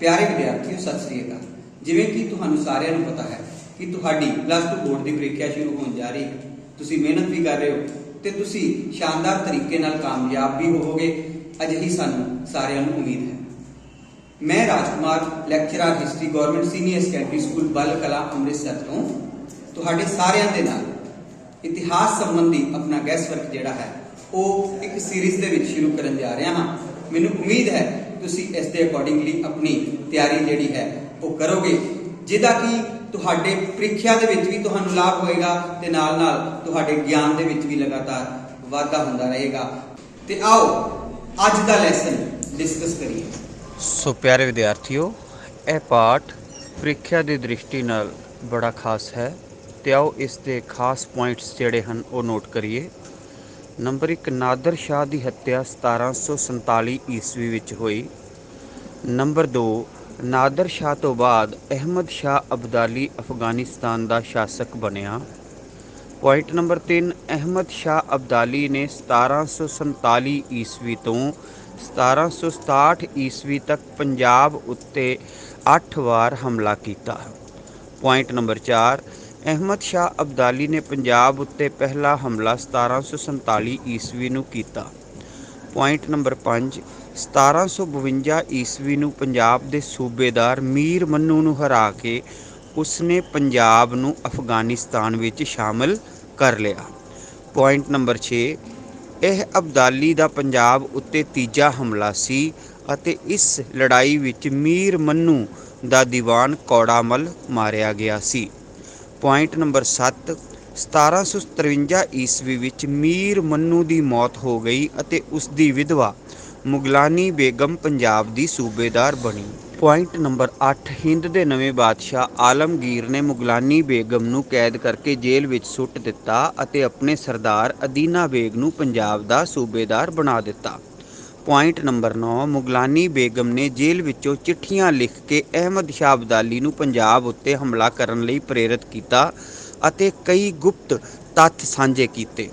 ਪਿਆਰੇ ਵਿਦਿਆਰਥੀਓ, ਸਤਿ ਸ੍ਰੀ ਅਕਾਲ। ਜਿਵੇਂ ਕਿ ਤੁਹਾਨੂੰ ਸਾਰਿਆਂ ਨੂੰ ਪਤਾ ਹੈ ਕਿ ਤੁਹਾਡੀ ਪਲੱਸ 2 ਬੋਰਡ ਦੀ ਪ੍ਰੀਖਿਆ ਸ਼ੁਰੂ ਹੋਣ ਜਾ ਰਹੀ ਹੈ। ਤੁਸੀਂ ਮਿਹਨਤ ਵੀ ਕਰ ਰਹੇ ਹੋ ਤੇ ਤੁਸੀਂ ਸ਼ਾਨਦਾਰ ਤਰੀਕੇ ਨਾਲ ਕਾਮਯਾਬ ਵੀ ਹੋਵੋਗੇ ਅਜਿਹੀ ਸਾਨੂੰ ਸਾਰਿਆਂ ਨੂੰ ਉਮੀਦ ਹੈ। ਮੈਂ Rajkumar lecturer history government senior secondary school Bal Kalan Amritsar ਤੋਂ ਤੁਹਾਡੇ ਸਾਰਿਆਂ ਦੇ ਨਾਲ ਇਤਿਹਾਸ ਸੰਬੰਧੀ ਆਪਣਾ ਗੈਸ ਵਰਕ ਜਿਹੜਾ ਹੈ, ਉਹ ਇੱਕ ਸੀਰੀਜ਼ ਦੇ ਵਿੱਚ ਸ਼ੁਰੂ ਕਰਨ ਜਾ ਰਿਹਾ ਹਾਂ। ਮੈਨੂੰ ਉਮੀਦ ਹੈ ਤੁਸੀਂ ਇਸ ਦੇ ਅਕੋਰਡਿੰਗਲੀ ਆਪਣੀ ਤਿਆਰੀ ਜਿਹੜੀ ਹੈ ਉਹ ਕਰੋਗੇ। ਜਿਹਦਾ ਕਿ ਤੁਹਾਡੇ ਪ੍ਰੀਖਿਆ ਦੇ ਵਿੱਚ ਵੀ ਤੁਹਾਨੂੰ ਲਾਭ ਹੋਏਗਾ ਤੇ ਨਾਲ ਨਾਲ ਤੁਹਾਡੇ ਗਿਆਨ ਦੇ ਵਿੱਚ ਵੀ ਲਗਾਤਾਰ ਵਾਧਾ ਹੁੰਦਾ ਰਹੇਗਾ। ਤੇ ਆਓ, ਅੱਜ ਦਾ ਲੈਸਨ ਡਿਸਕਸ ਕਰੀਏ। ਸੋ ਪਿਆਰੇ ਵਿਦਿਆਰਥੀਓ, ਇਹ ਪਾਠ ਪ੍ਰੀਖਿਆ ਦੀ ਦ੍ਰਿਸ਼ਟੀ ਨਾਲ ਬੜਾ ਖਾਸ ਹੈ। ਤੇ ਆਓ ਇਸ ਦੇ ਖਾਸ ਪੁਆਇੰਟਸ ਜਿਹੜੇ ਹਨ ਉਹ ਨੋਟ ਕਰੀਏ। ਨੰਬਰ 1 ਨਾਦਰ ਸ਼ਾਹ ਦੀ ਹੱਤਿਆ 1747 ਈਸਵੀ ਵਿੱਚ ਹੋਈ। ਨੰਬਰ 2 ਨਾਦਰ ਸ਼ਾਹ ਤੋਂ ਬਾਅਦ ਅਹਿਮਦ ਸ਼ਾਹ ਅਬਦਾਲੀ ਅਫਗਾਨਿਸਤਾਨ ਦਾ ਸ਼ਾਸਕ ਬਣਿਆ। ਪੁਆਇੰਟ ਨੰਬਰ 3 ਅਹਿਮਦ ਸ਼ਾਹ ਅਬਦਾਲੀ ਨੇ 1747 ਈਸਵੀ ਤੋਂ 1767 ਈਸਵੀ ਤੱਕ ਪੰਜਾਬ ਉੱਤੇ 8 ਵਾਰ ਹਮਲਾ ਕੀਤਾ। ਪੁਆਇੰਟ ਨੰਬਰ 4 ਅਹਿਮਦ ਸ਼ਾਹ ਅਬਦਾਲੀ ਨੇ ਪੰਜਾਬ ਉੱਤੇ ਪਹਿਲਾ ਹਮਲਾ 1747 ਈਸਵੀ ਨੂੰ ਕੀਤਾ। ਪੁਆਇੰਟ ਨੰਬਰ 5 1752 ਈਸਵੀ ਨੂੰ ਪੰਜਾਬ ਦੇ ਸੂਬੇਦਾਰ ਮੀਰ ਮੰਨੂ ਨੂੰ ਹਰਾ ਕੇ ਉਸਨੇ ਪੰਜਾਬ ਨੂੰ ਅਫਗਾਨਿਸਤਾਨ ਵਿੱਚ ਸ਼ਾਮਲ ਕਰ ਲਿਆ। ਪੁਆਇੰਟ ਨੰਬਰ 6 ਇਹ ਅਬਦਾਲੀ ਦਾ ਪੰਜਾਬ ਉੱਤੇ ਤੀਜਾ ਹਮਲਾ ਸੀ ਅਤੇ ਇਸ ਲੜਾਈ ਵਿੱਚ ਮੀਰ ਮੰਨੂ ਦਾ ਦੀਵਾਨ ਕੌੜਾਮਲ ਮਾਰਿਆ ਗਿਆ ਸੀ। ਪੁਆਇੰਟ ਨੰਬਰ 7 1753 ਈਸਵੀ ਵਿੱਚ ਮੀਰ ਮੰਨੂ ਦੀ ਮੌਤ ਹੋ ਗਈ ਅਤੇ ਉਸ ਦੀ ਵਿਧਵਾ ਮੁਗਲਾਨੀ ਬੇਗਮ ਪੰਜਾਬ ਦੀ ਸੂਬੇਦਾਰ ਬਣੀ। ਪੁਆਇੰਟ ਨੰਬਰ 8 ਹਿੰਦ ਦੇ ਨਵੇਂ ਬਾਦਸ਼ਾਹ ਆਲਮਗੀਰ ਨੇ ਮੁਗਲਾਨੀ ਬੇਗਮ ਨੂੰ ਕੈਦ ਕਰਕੇ ਜੇਲ੍ਹ ਵਿੱਚ ਸੁੱਟ ਦਿੱਤਾ ਅਤੇ ਆਪਣੇ ਸਰਦਾਰ ਅਦੀਨਾ ਬੇਗ ਨੂੰ ਪੰਜਾਬ ਦਾ ਸੂਬੇਦਾਰ ਬਣਾ ਦਿੱਤਾ। ਪੁਆਇੰਟ ਨੰਬਰ 9 ਮੁਗਲਾਨੀ ਬੇਗਮ ਨੇ ਜੇਲ੍ਹ ਵਿੱਚੋਂ ਚਿੱਠੀਆਂ ਲਿਖ ਕੇ ਅਹਿਮਦ ਸ਼ਾਹ ਅਬਦਾਲੀ ਨੂੰ ਪੰਜਾਬ ਉੱਤੇ ਹਮਲਾ ਕਰਨ ਲਈ ਪ੍ਰੇਰਿਤ ਕੀਤਾ ਅਤੇ ਕਈ ਗੁਪਤ ਤੱਥ ਸਾਂਝੇ ਕੀਤੇ।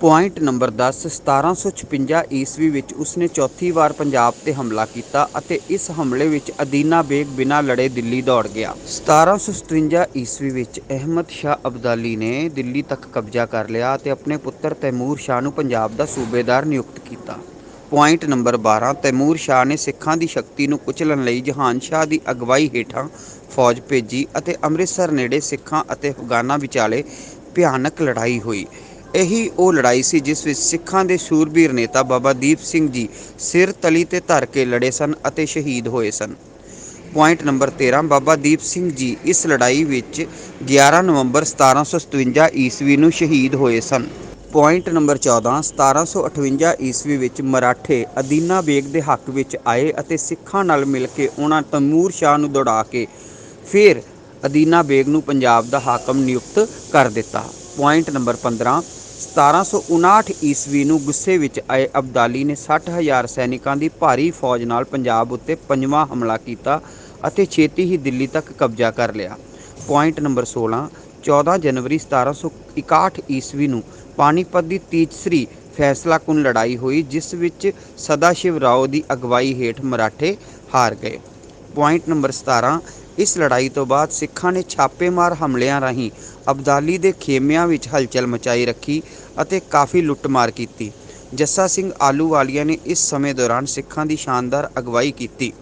ਪੁਆਇੰਟ ਨੰਬਰ 10 1756 ਈਸਵੀ ਵਿੱਚ ਉਸਨੇ ਚੌਥੀ ਵਾਰ ਪੰਜਾਬ ਤੇ ਹਮਲਾ ਕੀਤਾ ਅਤੇ ਇਸ ਹਮਲੇ ਵਿੱਚ ਅਦੀਨਾ ਬੇਗ ਬਿਨਾਂ ਲੜੇ ਦਿੱਲੀ ਦੌੜ ਗਿਆ। 1757 ਈਸਵੀ ਵਿੱਚ ਅਹਿਮਦ ਸ਼ਾਹ ਅਬਦਾਲੀ ਨੇ ਦਿੱਲੀ ਤੱਕ ਕਬਜ਼ਾ ਕਰ ਲਿਆ ਅਤੇ ਆਪਣੇ ਪੁੱਤਰ ਤੈਮੂਰ ਸ਼ਾਹ ਨੂੰ ਪੰਜਾਬ ਦਾ ਸੂਬੇਦਾਰ ਨਿਯੁਕਤ ਕੀਤਾ। ਪੁਆਇੰਟ ਨੰਬਰ 12 ਤੈਮੂਰ ਸ਼ਾਹ ਨੇ ਸਿੱਖਾਂ ਦੀ ਸ਼ਕਤੀ ਨੂੰ ਕੁਚਲਣ ਲਈ ਜਹਾਨ ਸ਼ਾਹ ਦੀ ਅਗਵਾਈ ਹੇਠਾਂ ਫੌਜ ਭੇਜੀ ਅਤੇ ਅੰਮ੍ਰਿਤਸਰ ਨੇੜੇ ਸਿੱਖਾਂ ਅਤੇ ਅਫਗਾਨਾਂ ਵਿਚਾਲੇ ਭਿਆਨਕ ਲੜਾਈ ਹੋਈ। ਇਹੀ ਉਹ ਲੜਾਈ ਸੀ ਜਿਸ ਵਿੱਚ ਸਿੱਖਾਂ ਦੇ ਸੂਰਬੀਰ ਨੇਤਾ ਬਾਬਾ ਦੀਪ ਸਿੰਘ ਜੀ ਸਿਰ ਤਲੀ ਤੇ ਧਰ ਕੇ ਲੜੇ ਸਨ ਅਤੇ ਸ਼ਹੀਦ ਹੋਏ ਸਨ। ਪੁਆਇੰਟ ਨੰਬਰ 13 ਬਾਬਾ ਦੀਪ ਸਿੰਘ ਜੀ ਇਸ ਲੜਾਈ ਵਿੱਚ 11 ਨਵੰਬਰ 1757 ਈਸਵੀ ਨੂੰ ਸ਼ਹੀਦ ਹੋਏ ਸਨ। ਪੁਆਇੰਟ ਨੰਬਰ 14 1758 ਈਸਵੀ ਵਿੱਚ ਮਰਾਠੇ ਅਦੀਨਾ ਬੇਗ ਦੇ ਹੱਕ ਵਿੱਚ ਆਏ ਅਤੇ ਸਿੱਖਾਂ ਨਾਲ ਮਿਲ ਕੇ ਉਹਨਾਂ ਤੈਮੂਰ ਸ਼ਾਹ ਨੂੰ ਦੌੜਾ ਕੇ ਫਿਰ ਅਦੀਨਾ ਬੇਗ ਨੂੰ ਪੰਜਾਬ ਦਾ ਹਾਕਮ ਨਿਯੁਕਤ ਕਰ ਦਿੱਤਾ। ਪੁਆਇੰਟ ਨੰਬਰ 15 1759 ਈਸਵੀ ਨੂੰ ਗੁੱਸੇ ਵਿੱਚ ਆਏ ਅਬਦਾਲੀ ਨੇ 60000 ਸੈਨਿਕਾਂ ਦੀ ਭਾਰੀ ਫੌਜ ਨਾਲ ਪੰਜਾਬ ਉੱਤੇ ਪੰਜਵਾਂ ਹਮਲਾ ਕੀਤਾ ਅਤੇ ਛੇਤੀ ਹੀ ਦਿੱਲੀ ਤੱਕ ਕਬਜ਼ਾ ਕਰ ਲਿਆ। ਪੁਆਇੰਟ ਨੰਬਰ 16 14 ਜਨਵਰੀ 1761 ਈਸਵੀ ਨੂੰ ਪਾਣੀਪਤ ਦੀ ਤੀਸਰੀ ਫੈਸਲਾਕੁਨ ਲੜਾਈ ਹੋਈ, ਜਿਸ ਵਿੱਚ ਸਦਾਸ਼ਿਵ ਰਾਓ ਦੀ ਅਗਵਾਈ ਹੇਠ ਮਰਾਠੇ ਹਾਰ ਗਏ। ਪੁਆਇੰਟ ਨੰਬਰ 17 ਇਸ ਲੜਾਈ ਤੋਂ ਬਾਅਦ ਸਿੱਖਾਂ ਨੇ ਛਾਪੇਮਾਰ ਹਮਲਿਆਂ ਰਾਹੀਂ ਅਬਦਾਲੀ ਦੇ ਖੇਮਿਆਂ ਵਿੱਚ ਹਲਚਲ ਮਚਾਈ ਰੱਖੀ ਅਤੇ ਕਾਫੀ ਲੁੱਟਮਾਰ ਕੀਤੀ। ਜੱਸਾ ਸਿੰਘ ਆਲੂਵਾਲੀਆ ਨੇ ਇਸ ਸਮੇਂ ਦੌਰਾਨ ਸਿੱਖਾਂ ਦੀ ਸ਼ਾਨਦਾਰ ਅਗਵਾਈ ਕੀਤੀ।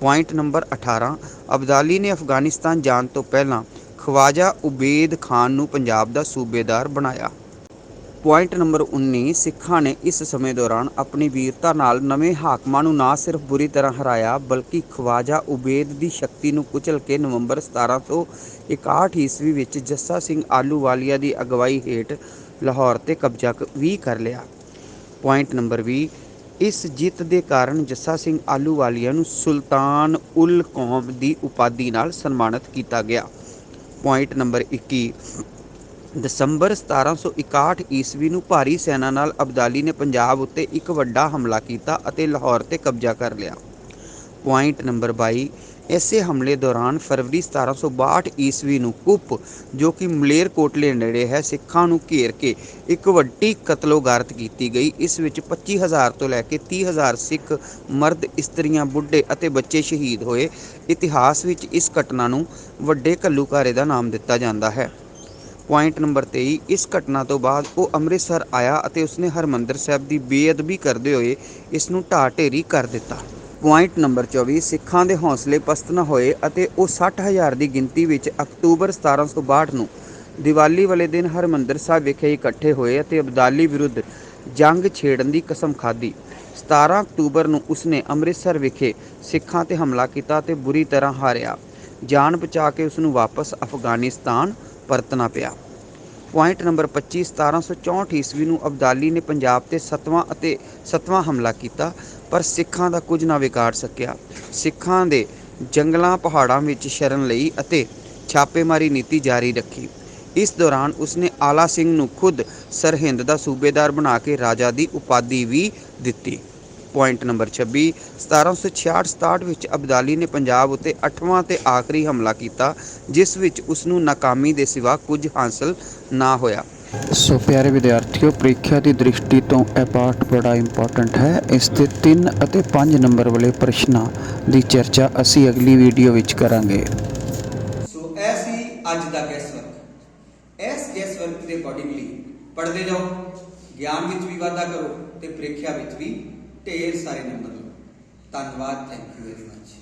ਪੁਆਇੰਟ ਨੰਬਰ 18 ਅਬਦਾਲੀ ਨੇ ਅਫਗਾਨਿਸਤਾਨ ਜਾਣ ਤੋਂ ਪਹਿਲਾਂ ਖਵਾਜਾ ਉਬੇਦ ਖਾਨ ਨੂੰ ਪੰਜਾਬ ਦਾ ਸੂਬੇਦਾਰ ਬਣਾਇਆ। ਪੁਆਇੰਟ ਨੰਬਰ 19 ਸਿੱਖਾਂ ਨੇ ਇਸ ਸਮੇਂ ਦੌਰਾਨ ਆਪਣੀ ਵੀਰਤਾ ਨਾਲ ਨਵੇਂ ਹਾਕਮਾਂ ਨੂੰ ਨਾ ਸਿਰਫ ਬੁਰੀ ਤਰ੍ਹਾਂ ਹਰਾਇਆ, ਬਲਕਿ ਖਵਾਜਾ ਉਬੇਦ ਦੀ ਸ਼ਕਤੀ ਨੂੰ ਕੁਚਲ ਕੇ ਨਵੰਬਰ 1761 ਈਸਵੀ ਵਿੱਚ ਜੱਸਾ ਸਿੰਘ ਆਲੂਵਾਲੀਆ ਦੀ ਅਗਵਾਈ ਹੇਠ ਲਾਹੌਰ ਤੇ ਕਬਜ਼ਾ ਵੀ ਕਰ ਲਿਆ। ਪੁਆਇੰਟ ਨੰਬਰ 20 ਇਸ ਜਿੱਤ ਦੇ ਕਾਰਨ ਜੱਸਾ ਸਿੰਘ ਆਲੂਵਾਲੀਆ ਨੂੰ ਸੁਲਤਾਨ ਉਲ ਕੌਮ ਦੀ ਉਪਾਧੀ ਨਾਲ ਸਨਮਾਨਿਤ ਕੀਤਾ ਗਿਆ। ਪੁਆਇੰਟ ਨੰਬਰ 21 ਦਸੰਬਰ 1761 ਈਸਵੀ ਨੂੰ ਭਾਰੀ ਸੈਨਾ ਨਾਲ ਅਬਦਾਲੀ ਨੇ ਪੰਜਾਬ ਉੱਤੇ ਇੱਕ ਵੱਡਾ ਹਮਲਾ ਕੀਤਾ ਅਤੇ ਲਾਹੌਰ ਤੇ ਕਬਜ਼ਾ ਕਰ ਲਿਆ। ਪੁਆਇੰਟ ਨੰਬਰ 22 ਇਸੇ ਹਮਲੇ ਦੌਰਾਨ ਫਰਵਰੀ 1762 ਈਸਵੀ ਨੂੰ ਕੁੱਪ, ਜੋ ਕਿ ਮਲੇਰਕੋਟਲੇ ਨੇੜੇ ਹੈ, ਸਿੱਖਾਂ ਨੂੰ ਘੇਰ ਕੇ ਇੱਕ ਵੱਡੀ ਕਤਲੋਗਾਰਤ ਕੀਤੀ ਗਈ। ਇਸ ਵਿੱਚ 25000 ਤੋਂ ਲੈ ਕੇ 30000 ਸਿੱਖ ਮਰਦ, ਇਸਤਰੀਆਂ, ਬੁੱਢੇ ਅਤੇ ਬੱਚੇ ਸ਼ਹੀਦ ਹੋਏ। ਇਤਿਹਾਸ ਵਿੱਚ ਇਸ ਘਟਨਾ ਨੂੰ ਵੱਡੇ ਘੱਲੂਘਾਰੇ ਦਾ ਨਾਮ ਦਿੱਤਾ ਜਾਂਦਾ ਹੈ। ਪੁਆਇੰਟ ਨੰਬਰ 23 ਇਸ ਘਟਨਾ ਤੋਂ ਬਾਅਦ ਉਹ ਅੰਮ੍ਰਿਤਸਰ ਆਇਆ ਅਤੇ ਉਸਨੇ ਹਰਮੰਦਰ ਸਾਹਿਬ ਦੀ ਬੇਅਦਬੀ ਕਰਦੇ ਹੋਏ ਇਸ ਨੂੰ ਢਾਹ ਢੇਰੀ ਕਰ ਦਿੱਤਾ। ਪੁਆਇੰਟ ਨੰਬਰ 24 ਸਿੱਖਾਂ ਦੇ ਹੌਸਲੇ ਪਸਤ ਨਾ ਹੋਏ ਅਤੇ ਉਹ 60000 ਦੀ ਗਿਣਤੀ ਵਿੱਚ ਅਕਤੂਬਰ 1762 ਨੂੰ ਦੀਵਾਲੀ ਵਾਲੇ ਦਿਨ ਹਰਮੰਦਰ ਸਾਹਿਬ ਵਿਖੇ ਇਕੱਠੇ ਹੋਏ ਅਤੇ ਅਬਦਾਲੀ ਵਿਰੁੱਧ ਜੰਗ ਛੇੜਨ ਦੀ ਕਸਮ ਖਾਧੀ। 17 ਅਕਤੂਬਰ ਨੂੰ ਉਸਨੇ ਅੰਮ੍ਰਿਤਸਰ ਵਿਖੇ ਸਿੱਖਾਂ ਤੇ ਹਮਲਾ ਕੀਤਾ ਤੇ ਬੁਰੀ ਤਰ੍ਹਾਂ ਹਾਰਿਆ। ਜਾਨ ਬਚਾ ਕੇ ਉਸ ਨੂੰ ਵਾਪਸ ਅਫਗਾਨਿਸਤਾਨ ਪਰਤਣਾ ਪਿਆ। ਪੁਆਇੰਟ ਨੰਬਰ 25 1764 ਈਸਵੀ ਨੂੰ ਅਬਦਾਲੀ ਨੇ ਪੰਜਾਬ ਤੇ ਸਤਵਾਂ ਅਤੇ ਸਤਵਾਂ ਹਮਲਾ ਕੀਤਾ, ਪਰ ਸਿੱਖਾਂ ਦਾ ਕੁਝ ਨਾ ਵਿਗਾੜ ਸਕਿਆ। ਸਿੱਖਾਂ ਦੇ ਜੰਗਲਾਂ ਪਹਾੜਾਂ ਵਿੱਚ ਸ਼ਰਨ ਲਈ ਅਤੇ ਛਾਪੇਮਾਰੀ ਨੀਤੀ ਜਾਰੀ ਰੱਖੀ। ਇਸ ਦੌਰਾਨ ਉਸਨੇ ਆਲਾ ਸਿੰਘ ਨੂੰ ਖੁਦ ਸਰਹਿੰਦ ਦਾ ਸੂਬੇਦਾਰ ਬਣਾ ਕੇ ਰਾਜਾ ਦੀ ਉਪਾਧੀ ਵੀ ਦਿੱਤੀ। ਪੁਆਇੰਟ ਨੰਬਰ 26 1766-67 ਵਿੱਚ ਅਬਦਾਲੀ ਨੇ ਪੰਜਾਬ ਉੱਤੇ 8ਵਾਂ ਤੇ ਆਖਰੀ ਹਮਲਾ ਕੀਤਾ ਜਿਸ ਵਿੱਚ ਉਸ ਨੂੰ ਨਾਕਾਮੀ ਦੇ ਸਿਵਾ ਕੁਝ ਹਾਸਲ ਨਾ ਹੋਇਆ। ਸੋ ਪਿਆਰੇ ਵਿਦਿਆਰਥੀਓ ਪ੍ਰੀਖਿਆ ਦੀ ਦ੍ਰਿਸ਼ਟੀ ਤੋਂ ਇਹ ਪਾਠ ਬੜਾ ਇੰਪੋਰਟੈਂਟ ਹੈ। ਇਸ ਦੇ 3 ਅਤੇ 5 ਨੰਬਰ ਵਾਲੇ ਪ੍ਰਸ਼ਨਾਂ ਦੀ ਚਰਚਾ ਅਸੀਂ ਅਗਲੀ ਵੀਡੀਓ ਵਿੱਚ ਕਰਾਂਗੇ। ਸੋ ਇਹ ਸੀ ਅੱਜ ਦਾ ਗੈਸ ਵਰਕ ਇਸ ਗੈਸ ਵਰਕ ਦੇ ਅਕੋਰਡਿੰਗਲੀ ਪੜ੍ਹਦੇ ਜਾਓ ਗਿਆਨ ਵਿੱਚ ਵੀ ਵਾਧਾ ਕਰੋ ਤੇ ਪ੍ਰੀਖਿਆ ਵਿੱਚ ਵੀ ਢੇਰ ਸਾਰੇ ਨੰਬਰ ਲਓ ਧੰਨਵਾਦ ਥੈਂਕ ਯੂ ਵੈਰੀ ਮਚ